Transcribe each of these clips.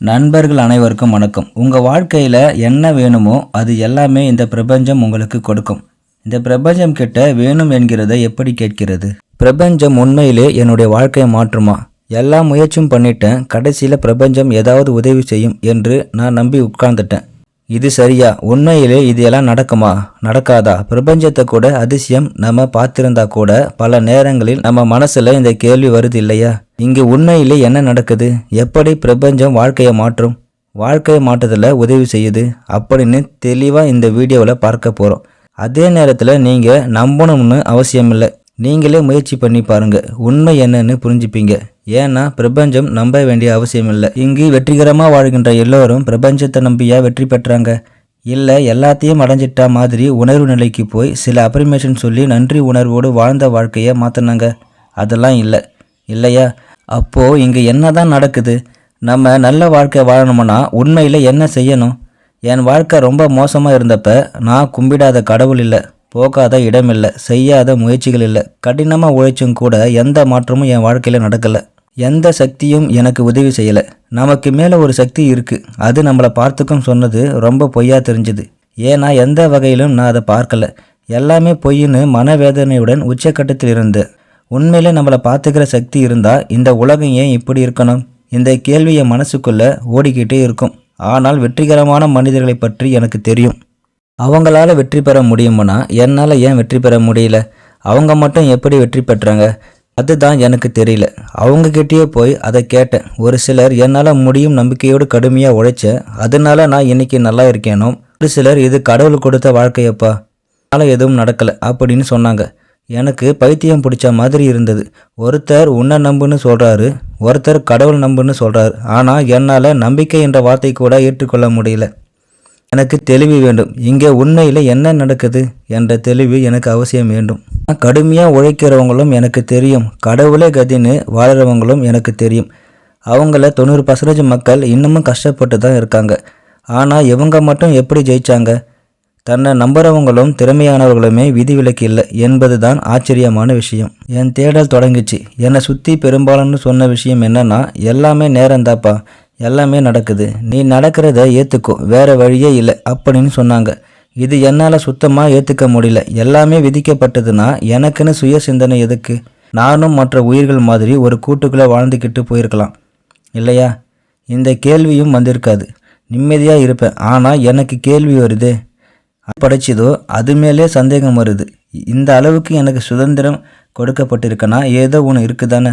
நண்பர்கள் அனைவருக்கும் வணக்கம். உங்கள் வாழ்க்கையில் என்ன வேணுமோ அது எல்லாமே இந்த பிரபஞ்சம் உங்களுக்கு கொடுக்கும். இந்த பிரபஞ்சம் கிட்ட வேணும் என்கிறதை எப்படி கேட்கிறது? பிரபஞ்சம் உண்மையிலே என்னுடைய வாழ்க்கையை மாற்றுமா? எல்லா முயற்சியும் பண்ணிட்டேன். கடைசியில் பிரபஞ்சம் ஏதாவது உதவி செய்யும் என்று நான் நம்பி உட்கார்ந்துட்டேன். இது சரியா? உண்மையிலே இது எல்லாம் நடக்குமா? நடக்காதா? பிரபஞ்சத்தை கூட அதிசயம் நம்ம பார்த்திருந்தா கூட பல நேரங்களில் நம்ம மனசுல இந்த கேள்வி வருது இல்லையா இங்கு உண்மையிலே என்ன நடக்குது? எப்படி பிரபஞ்சம் வாழ்க்கையை மாற்றும்? வாழ்க்கையை மாற்றத்தில் உதவி செய்யுது? அப்படின்னு தெளிவாக இந்த வீடியோவில் பார்க்க போகிறோம் அதே நேரத்தில் நீங்கள் நம்பணும்னு அவசியம் இல்லை நீங்களே முயற்சி பண்ணி பாருங்கள் உண்மை என்னன்னு புரிஞ்சுப்பீங்க. ஏன்னா பிரபஞ்சம் நம்ப வேண்டிய அவசியம் இல்லை இங்கு வெற்றிகரமாக வாழ்கின்ற எல்லோரும் பிரபஞ்சத்தை நம்பியா வெற்றி பெற்றாங்க? இல்லை எல்லாத்தையும் அடைஞ்சிட்டா மாதிரி உணர்வு நிலைக்கு போய் சில அப்ரிமேஷன் சொல்லி நன்றி உணர்வோடு வாழ்ந்த வாழ்க்கையை மாற்றினாங்க அதெல்லாம் இல்லை. இல்லையா? அப்போது இங்கே என்ன தான் நடக்குது? நம்ம நல்ல வாழ்க்கை வாழணும்னா உண்மையில் என்ன செய்யணும்? என் வாழ்க்கை ரொம்ப மோசமாக இருந்தப்ப நான் கும்பிடாத கடவுள் இல்லை போகாத இடம் இல்லை செய்யாத முயற்சிகள் இல்லை கடினமாக உழைச்சும் கூட எந்த மாற்றமும் என் வாழ்க்கையில் நடக்கலை. எந்த சக்தியும் எனக்கு உதவி செய்யலை. நமக்கு மேலே ஒரு சக்தி இருக்குது அது நம்மளை பார்த்துக்கும் சொன்னது ரொம்ப பொய்யா தெரிஞ்சுது. ஏன்னா எந்த வகையிலும் நான் அதை பார்க்கல. எல்லாமே பொய்ன்னு மனவேதனையுடன் உச்சக்கட்டத்தில் இருந்தேன் உண்மையிலே நம்மளை பார்த்துக்கிற சக்தி இருந்தால் இந்த உலகம் ஏன் இப்படி இருக்கணும்? இந்த கேள்வியை மனசுக்குள்ளே ஓடிக்கிட்டே இருக்கும். ஆனால் வெற்றிகரமான மனிதர்களை பற்றி எனக்கு தெரியும். அவங்களால வெற்றி பெற முடியுமானா? என்னால் ஏன் வெற்றி பெற முடியல? அவங்க மட்டும் எப்படி வெற்றி பெற்றாங்க? அதுதான் எனக்கு தெரியல. அவங்க கிட்டேயே போய் அதை கேட்டேன். ஒரு சிலர் என்னால் முடியும் நம்பிக்கையோடு கடுமையாக உழைச்ச அதனால நான் இன்னைக்கு நல்லா இருக்கேனோ? ஒரு சிலர் இது கடவுள் கொடுத்த வாழ்க்கையப்பா. அதனால் எதுவும் நடக்கலை. அப்படின்னு சொன்னாங்க. எனக்கு பைத்தியம் பிடிச்ச மாதிரி இருந்தது. ஒருத்தர் உன்னை நம்புன்னு சொல்கிறாரு ஒருத்தர் கடவுள் நம்புன்னு சொல்கிறாரு ஆனால் என்னால் நம்பிக்கை என்ற வார்த்தை கூட ஏற்றுக்கொள்ள முடியல. எனக்கு தெளிவு வேண்டும். இங்கே உண்மையில் என்ன நடக்குது என்ற தெளிவு எனக்கு அவசியம் வேண்டும். கடுமையாக உழைக்கிறவங்களும் எனக்கு தெரியும். கடவுளே கதின்னு வாழறவங்களும் எனக்கு தெரியும். அவங்கள தொண்ணூறு பர்சன்டேஜ் மக்கள் இன்னமும் கஷ்டப்பட்டு தான் இருக்காங்க. ஆனால் இவங்க மட்டும் எப்படி ஜெயிச்சாங்க? தன்னை நம்புறவங்களும் திறமையானவர்களுமே விதிவிலக்கு இல்லை என்பது தான் ஆச்சரியமான விஷயம். என் தேடல் தொடங்கிச்சு. என்னை சுற்றி பெரும்பாலும்னு சொன்ன விஷயம் என்னன்னா எல்லாமே நேரந்தாப்பா எல்லாமே நடக்குது. நீ நடக்கிறத ஏற்றுக்கோ வேற வழியே இல்லை அப்படின்னு சொன்னாங்க. இது என்னால் சுத்தமாக ஏற்றுக்க முடியல. எல்லாமே விதிக்கப்பட்டதுன்னா எனக்குன்னு சுய சிந்தனை எதுக்கு? நானும் மற்ற உயிர்கள் மாதிரி ஒரு கூட்டுக்குள்ளே வாழ்ந்துக்கிட்டு போயிருக்கலாம். இல்லையா? இந்த கேள்வியும் வந்திருக்காது. நிம்மதியாக இருப்பேன். ஆனால் எனக்கு கேள்வி வருது. படைச்சதோ அது மேலே சந்தேகம் வருது. இந்த அளவுக்கு எனக்கு சுதந்திரம் கொடுக்கப்பட்டிருக்கனா ஏதோ ஒன்று இருக்குதானே?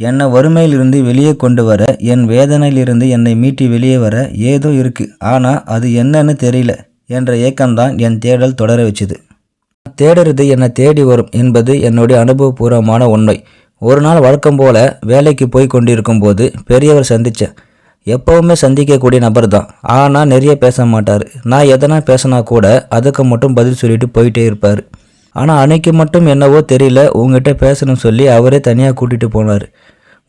என்னை வறுமையிலிருந்து வெளியே கொண்டு வர என் வேதனையிலிருந்து என்னை மீட்டி வெளியே வர ஏதோ இருக்குது ஆனால் அது என்னன்னு தெரியல. என்ற ஏக்கம்தான் என் தேடல் தொடர வச்சுது. தேடுறது என்னை தேடி வரும் என்பது என்னுடைய அனுபவபூர்வமான உண்மை. ஒரு நாள் வழக்கம் போல வேலைக்கு போய் கொண்டிருக்கும் போது பெரியவர் சந்தித்தேன் எப்பவுமே சந்திக்கக்கூடிய நபர் தான் ஆனால் நிறைய பேச மாட்டார். நான் எதனா பேசினா கூட அதுக்கு மட்டும் பதில் சொல்லிட்டு போயிட்டே இருப்பார். ஆனால் அன்னைக்கு மட்டும் என்னவோ தெரியல உங்ககிட்ட பேசணும்னு சொல்லி அவரே தனியாக கூட்டிகிட்டு போனார்.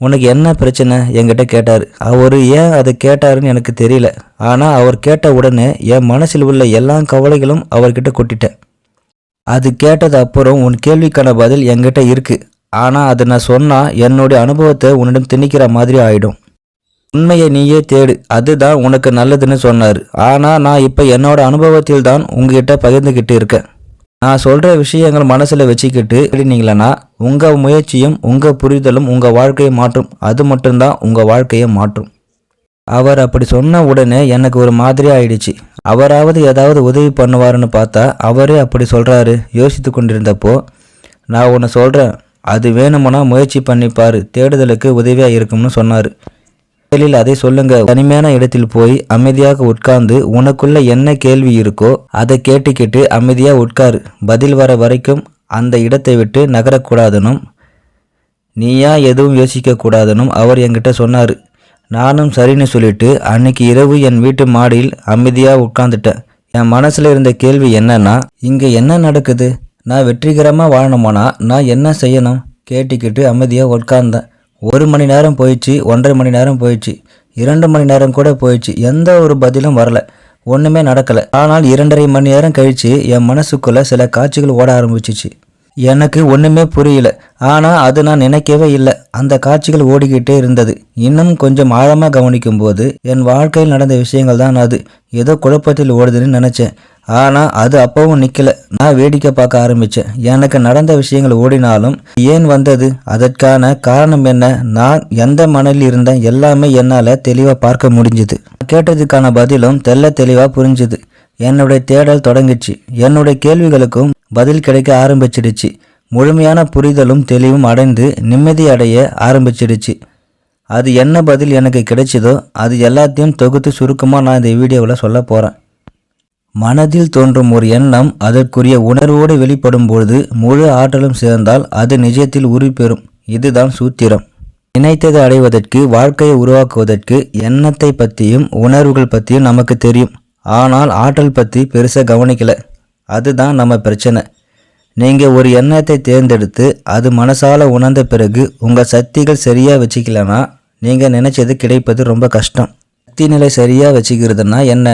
உனக்கு என்ன பிரச்சனை? என்கிட்ட கேட்டார். அவர் ஏன் அதை கேட்டாருன்னு எனக்கு தெரியல. ஆனால் அவர் கேட்ட உடனே என் மனசில் உள்ள எல்லா கவலைகளும் அவர்கிட்ட கொட்டிட்டேன். அது கேட்டது அப்புறம் உன் கேள்விக்கான பதில் என்கிட்ட இருக்கு. ஆனால் அதை நான் சொன்னால் என்னுடைய அனுபவத்தை உன்னிடம் திணிக்கிற மாதிரி ஆயிடும். உண்மையை நீயே தேடு. அதுதான் உனக்கு நல்லதுன்னு சொன்னார். ஆனால் நான் இப்போ என்னோட அனுபவத்தில் தான் உங்ககிட்ட பகிர்ந்துக்கிட்டு இருக்கேன். நான் சொல்கிற விஷயங்கள் மனசில் வச்சுக்கிட்டு எழுதினீங்களா உங்கள் முயற்சியும் உங்கள் புரிதலும் உங்கள் வாழ்க்கையை மாற்றும். அது மட்டும்தான் உங்கள் வாழ்க்கையை மாற்றும். அவர் அப்படி சொன்ன உடனே எனக்கு ஒரு மாதிரி ஆயிடுச்சு. அவராவது ஏதாவது உதவி பண்ணுவாருன்னு பார்த்தா அவரே அப்படி சொல்கிறாரு யோசித்து கொண்டிருந்தப்போ நான் ஒன்று சொல்கிறேன் அது வேணுமுன்னா முயற்சி பண்ணிப்பார் தேடுதலுக்கு உதவியாக இருக்கும்னு சொன்னார். முதலில் அதை சொல்லுங்க. தனிமையான இடத்தில் போய் அமைதியாக உட்கார்ந்து உனக்குள்ள என்ன கேள்வி இருக்கோ அதை கேட்டுக்கிட்டு அமைதியாக உட்காரு. பதில் வர வரைக்கும் அந்த இடத்தை விட்டு நகரக்கூடாதனும் நீயா எதுவும் யோசிக்கக்கூடாதனும் அவர் என்கிட்ட சொன்னார். நானும் சரின்னு சொல்லிட்டு அன்னைக்கு இரவு என் வீட்டு மாடியில் அமைதியாக உட்காந்துட்டேன் என் மனசில் இருந்த கேள்வி என்னன்னா இங்கே என்ன நடக்குது? நான் வெற்றிகரமாக வாழணுமானா? நான் என்ன செய்யணும்? கேட்டுக்கிட்டு அமைதியாக உட்கார்ந்தேன். ஒரு மணி நேரம் போயிடுச்சு ஒன்றரை மணி நேரம் போயிடுச்சு இரண்டு மணி நேரம் கூட போயிடுச்சு. எந்த ஒரு பதிலும் வரல. ஒன்றுமே நடக்கலை. ஆனால் இரண்டரை மணி நேரம் கழித்து என் மனசுக்குள்ளே சில காட்சிகள் ஓட ஆரம்பிச்சிச்சு. எனக்கு ஒன்றுமே புரியல. ஆனால் அது நான் நினைக்கவே இல்லை. அந்த காட்சிகள் ஓடிக்கிட்டே இருந்தது. இன்னும் கொஞ்சம் ஆழமாக கவனிக்கும் போது என் வாழ்க்கையில் நடந்த விஷயங்கள் தான் அது. ஏதோ குழப்பத்தில் ஓடுதுன்னு நினச்சேன். ஆனால் அது அப்பவும் நிற்கல நான் வேடிக்கை பார்க்க ஆரம்பித்தேன் எனக்கு நடந்த விஷயங்கள் ஓடினாலும் ஏன் வந்தது? அதற்கான காரணம் என்ன? நான் எந்த மனதில் இருந்தேன்? எல்லாமே என்னால் தெளிவாக பார்க்க முடிஞ்சுது. கேட்டதுக்கான பதிலும் தெள்ள தெளிவாக புரிஞ்சுது. என்னுடைய தேடல் தொடங்கிச்சு என்னுடைய கேள்விகளுக்கும் பதில் கிடைக்க ஆரம்பிச்சிடுச்சு. முழுமையான புரிதலும் தெளிவும் அடைந்து நிம்மதி அடைய ஆரம்பிச்சிடுச்சு. அது என்ன பதில் எனக்கு கிடைச்சதோ அது எல்லாத்தையும் தொகுத்து சுருக்கமாக நான் இந்த வீடியோவில் சொல்ல போகிறேன் மனதில் தோன்றும் ஒரு எண்ணம் அதற்குரிய உணர்வோடு வெளிப்படும் பொழுது முழு ஆற்றலும் சேர்ந்தால் அது நிஜத்தில் உருப்பெறும். இதுதான் சூத்திரம். நினைத்ததை அடைவதற்கு வாழ்க்கையை உருவாக்குவதற்கு எண்ணத்தை பற்றியும் உணர்வுகள் பற்றியும் நமக்கு தெரியும். ஆனால் ஆற்றல் பற்றி பெருசாக கவனிக்கல. அதுதான் நம்ம பிரச்சனை. நீங்கள் ஒரு எண்ணத்தை தேர்ந்தெடுத்து அது மனசால உணர்ந்த பிறகு உங்கள் சக்திகள் சரியாக வச்சுக்கலனா நீங்கள் நினச்சது கிடைப்பது ரொம்ப கஷ்டம். சக்தி நிலை சரியாக வச்சுக்கிறதுனா என்ன?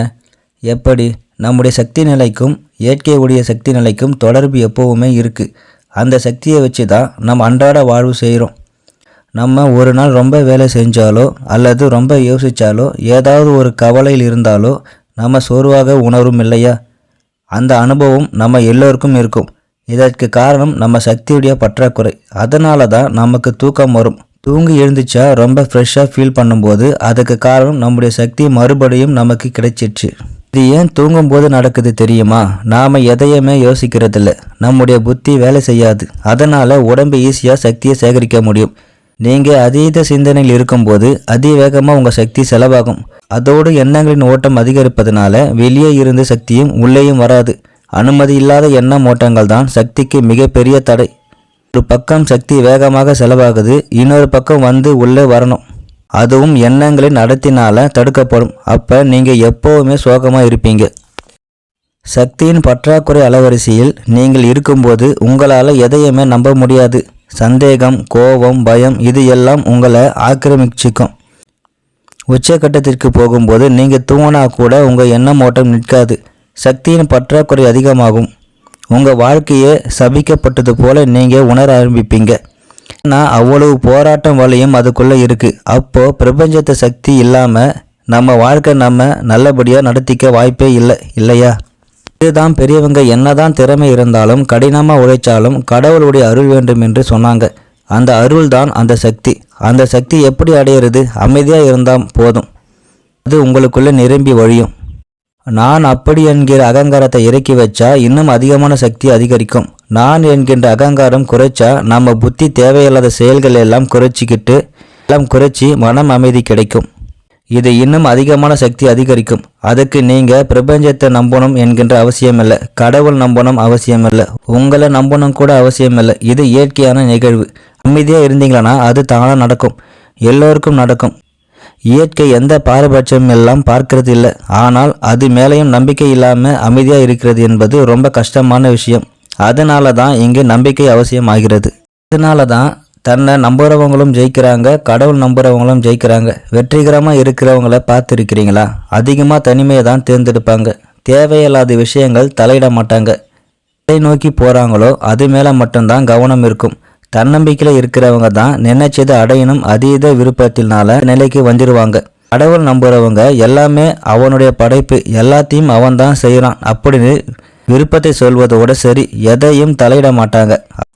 எப்படி? நம்முடைய சக்தி நிலைக்கும் இயற்கை உடைய சக்தி நிலைக்கும் தொடர்பு எப்போவுமே இருக்குது அந்த சக்தியை வச்சு தான் நம்ம அன்றாட வாழ்வு செய்கிறோம் நம்ம ஒரு நாள் ரொம்ப வேலை செஞ்சாலோ அல்லது ரொம்ப யோசித்தாலோ ஏதாவது ஒரு கவலையில் இருந்தாலோ நம்ம சோர்வாக உணரும் இல்லையா? அந்த அனுபவம் நம்ம எல்லோருக்கும் இருக்கும். இதற்கு காரணம் நம்ம சக்தியுடைய பற்றாக்குறை. அதனால தான் நமக்கு தூக்கம் வரும். தூங்கி எழுந்துச்சா ரொம்ப ஃப்ரெஷ்ஷாக ஃபீல் பண்ணும்போது அதுக்கு காரணம் நம்முடைய சக்தி மறுபடியும் நமக்கு கிடைச்சிடுச்சு இது ஏன் தூங்கும்போது நடக்குது தெரியுமா? நாம் எதையுமே யோசிக்கிறதில்ல. நம்முடைய புத்தி வேலை செய்யாது. அதனால் உடம்பு ஈஸியாக சக்தியை சேகரிக்க முடியும். நீங்கள் அதீத சிந்தனையில் இருக்கும்போது அதிவேகமாக உங்கள் சக்தி செலவாகும். அதோடு எண்ணங்களின் ஓட்டம் அதிகரிப்பதனால வெளியே இருந்து சக்தியும் உள்ளேயும் வராது. அனுமதி இல்லாத எண்ணம் ஓட்டங்கள் தான் சக்திக்கு மிகப்பெரிய தடை. ஒரு பக்கம் சக்தி வேகமாக செலவாகுது இன்னொரு பக்கம் வந்து உள்ளே வரணும். அதுவும் எண்ணங்களின் நடத்தினால தடுக்கப்படும். அப்போ நீங்கள் எப்போவுமே சோகமாக இருப்பீங்க. சக்தியின் பற்றாக்குறை அலவரிசையில் நீங்கள் இருக்கும்போது உங்களால் எதையுமே நம்ப முடியாது. சந்தேகம் கோபம் பயம் இது எல்லாம் உங்களை ஆக்கிரமிச்சிக்கும். உச்சக்கட்டத்திற்கு போகும்போது நீங்கள் தூங்கினா கூட உங்கள் எண்ணம் ஓட்டம் நிற்காது. சக்தியின் பற்றாக்குறை அதிகமாகும். உங்கள் வாழ்க்கையே சபிக்கப்பட்டது போல நீங்கள் உணர ஆரம்பிப்பீங்க. ஆனால் அவ்வளவு போராட்டம் வலையும் அதுக்குள்ளே இருக்குது அப்போது பிரபஞ்சத்தை சக்தி இல்லாமல் நம்ம வாழ்க்கை நம்ம நல்லபடியாக நடத்திக்க வாய்ப்பே இல்லை இல்லையா? இதுதான் பெரியவங்க என்னதான் திறமை இருந்தாலும் கடினமாக உழைச்சாலும் கடவுளுடைய அருள் வேண்டும் என்று சொன்னாங்க. அந்த அருள் தான் அந்த சக்தி. அந்த சக்தி எப்படி அடையிறது? அமைதியாக இருந்தால் போதும். அது உங்களுக்குள்ளே நிரம்பி வழியும் நான் அப்படி என்கிற அகங்காரத்தை இறக்கி வச்சா இன்னும் அதிகமான சக்தி அதிகரிக்கும். நான் என்கின்ற அகங்காரம் குறைச்சா நம்ம புத்தி தேவையில்லாத செயல்கள் எல்லாம் குறைச்சிக்கிட்டு எல்லாம் குறைச்சி மனம் அமைதி கிடைக்கும். இது இன்னும் அதிகமான சக்தி அதிகரிக்கும். அதுக்கு நீங்கள் பிரபஞ்சத்தை நம்பணும் என்கின்ற அவசியமில்லை. கடவுள் நம்பணும் அவசியமில்லை. உங்களை நம்பணும் கூட அவசியமில்லை. இது இயற்கையான நிகழ்வு. அமைதியாக இருந்தீங்களன்னா அது தானாக நடக்கும். எல்லோருக்கும் நடக்கும். இயற்கை எந்த பாரபட்சம் எல்லாம் பார்க்கறது இல்லை. ஆனால் அது மேலேயும் நம்பிக்கை இல்லாமல் அமைதியாக இருக்கிறது என்பது ரொம்ப கஷ்டமான விஷயம். அதனால தான் இங்கு நம்பிக்கை அவசியமாகிறது. அதனால தான் தன்னை நம்புறவங்களும் ஜெயிக்கிறாங்க கடவுள் நம்புறவங்களும் ஜெயிக்கிறாங்க. வெற்றிகரமாக இருக்கிறவங்கள பார்த்துருக்கிறீங்களா? அதிகமாக தனிமையை தான் தேர்ந்தெடுப்பாங்க. தேவையில்லாத விஷயங்கள் தலையிட மாட்டாங்க. எதை நோக்கி போகிறாங்களோ அது மேலே மட்டும்தான் கவனம் இருக்கும். தன்னம்பிக்கையில் இருக்கிறவங்க தான் நினைச்சது அடையணும் அதீத விருப்பத்தினால நிலைக்கு வந்துடுவாங்க கடவுள் நம்புறவங்க எல்லாமே அவனுடைய படைப்பு எல்லாத்தையும் அவன் தான் செய்கிறான் அப்படின்னு விருப்பத்தை சொல்வதோட சரி எதையும் தலையிட மாட்டாங்க.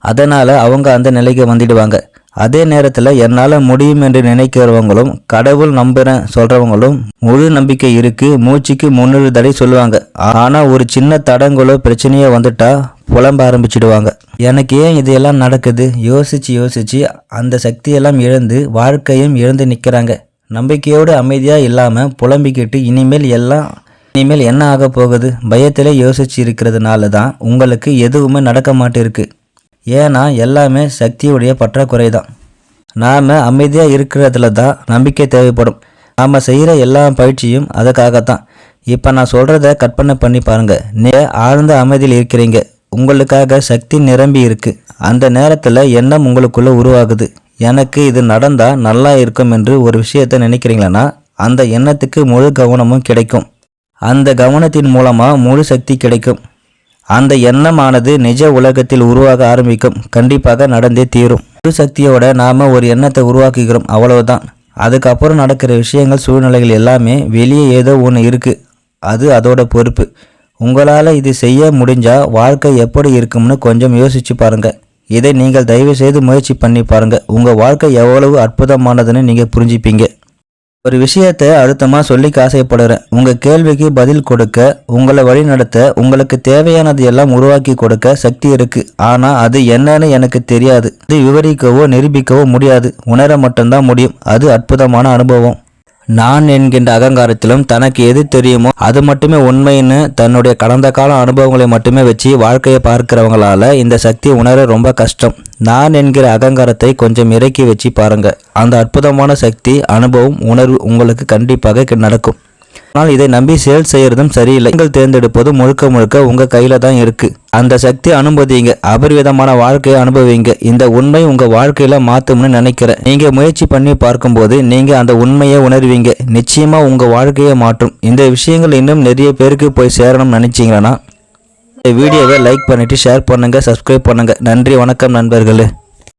அதனால அவங்க அந்த நிலைக்கு வந்துடுவாங்க. அதே நேரத்தில் என்னால் முடியும் என்று நினைக்கிறவங்களும் கடவுள் நம்புறேன் சொல்கிறவங்களும் முழு நம்பிக்கை இருக்கு மூச்சுக்கு முன்னூறு தடை சொல்லுவாங்க. ஆனால் ஒரு சின்ன தடங்களோ பிரச்சனையோ வந்துட்டா புலம்ப ஆரம்பிச்சிடுவாங்க. எனக்கு ஏன் இதெல்லாம் நடக்குது? யோசிச்சு யோசிச்சு அந்த சக்தியெல்லாம் இழந்து வாழ்க்கையும் இழந்து நிற்கிறாங்க நம்பிக்கையோடு அமைதியாக இல்லாமல் புலம்பிக்கிட்டு இனிமேல் எல்லாம் இனிமேல் என்ன ஆக போகுது? பயத்திலே யோசிச்சு இருக்கிறதுனால தான் உங்களுக்கு எதுவுமே நடக்க மாட்டிருக்கு. ஏன்னா எல்லாமே சக்தியுடைய பற்றாக்குறை தான் நாம் அமைதியாக இருக்கிறதுல தான் நம்பிக்கை தேவைப்படும். நாம் செய்கிற எல்லா பயிற்சியும் அதுக்காகத்தான். இப்போ நான் சொல்கிறத கற்பனை பண்ணி பாருங்கள் நே ஆழ்ந்த அமைதியில் இருக்கிறீங்க. உங்களுக்காக சக்தி நிரம்பி இருக்கு. அந்த நேரத்தில் எண்ணம் உங்களுக்குள்ளே உருவாகுது. எனக்கு இது நடந்தால் நல்லா இருக்கும் என்று ஒரு விஷயத்தை நினைக்கிறீங்களா அந்த எண்ணத்துக்கு முழு கவனமும் கிடைக்கும். அந்த கவனத்தின் மூலமாக முழு சக்தி கிடைக்கும். அந்த எண்ணமானது நிஜ உலகத்தில் உருவாக ஆரம்பிக்கும். கண்டிப்பாக நடந்தே தீரும். முழு சக்தியோட நாம் ஒரு எண்ணத்தை உருவாக்குகிறோம். அவ்வளவுதான். அதுக்கப்புறம் நடக்கிற விஷயங்கள் சூழ்நிலைகள் எல்லாமே வெளியே ஏதோ ஒன்று இருக்குது அது அதோட பொறுப்பு. உங்களால் இது செய்ய முடிஞ்சால் வாழ்க்கை எப்படி இருக்கும்னு கொஞ்சம் யோசிச்சு பாருங்கள் இதை நீங்கள் தயவு செய்து முயற்சி பண்ணி பாருங்கள் உங்கள் வாழ்க்கை எவ்வளவு அற்புதமானதுன்னு நீங்கள் புரிஞ்சுப்பீங்க. ஒரு விஷயத்தை அழுத்தமாக சொல்லி ஆசைப்படுறேன் உங்கள் கேள்விக்கு பதில் கொடுக்க உங்களை வழிநடத்த உங்களுக்கு தேவையானது எல்லாம் உருவாக்கி கொடுக்க சக்தி இருக்கு. ஆனால் அது என்னன்னு எனக்கு தெரியாது. அது விவரிக்கவோ நிரூபிக்கவோ முடியாது. உணர மட்டும்தான் முடியும். அது அற்புதமான அனுபவம். நான் என்கின்ற அகங்காரத்திலும் தனக்கு எது தெரியுமோ அது மட்டுமே உண்மைன்னு தன்னுடைய கடந்த கால அனுபவங்களை மட்டுமே வச்சு வாழ்க்கையை பார்க்கிறவங்களால இந்த சக்தி உணர ரொம்ப கஷ்டம். நான் என்கிற அகங்காரத்தை கொஞ்சம் இறக்கி வச்சு பாருங்க. அந்த அற்புதமான சக்தி அனுபவம் உணர்வு உங்களுக்கு கண்டிப்பாக நடக்கும். ஆனால் இதை நம்பி செயல் செய்யறதும் சரியில்லை. நீங்கள் தேர்ந்தெடுப்பதும் முழுக்க முழுக்க உங்க கையில தான் இருக்கு. அந்த சக்தி அனுமதிங்க அபரிவிதமான வாழ்க்கையை அனுபவிங்க. இந்த உண்மை உங்க வாழ்க்கையில மாத்தும்னு நினைக்கிறேன். நீங்க முயற்சி பண்ணி பார்க்கும்போது நீங்க அந்த உண்மையை உணர்வீங்க. நிச்சயமா உங்க வாழ்க்கையை மாற்றும். இந்த விஷயங்கள் இன்னும் நிறைய பேருக்கு போய் சேரணும்னு நினைச்சீங்கன்னா இந்த வீடியோவை லைக் பண்ணிட்டு ஷேர் பண்ணுங்க சப்ஸ்கிரைப் பண்ணுங்க. நன்றி வணக்கம் நண்பர்களே.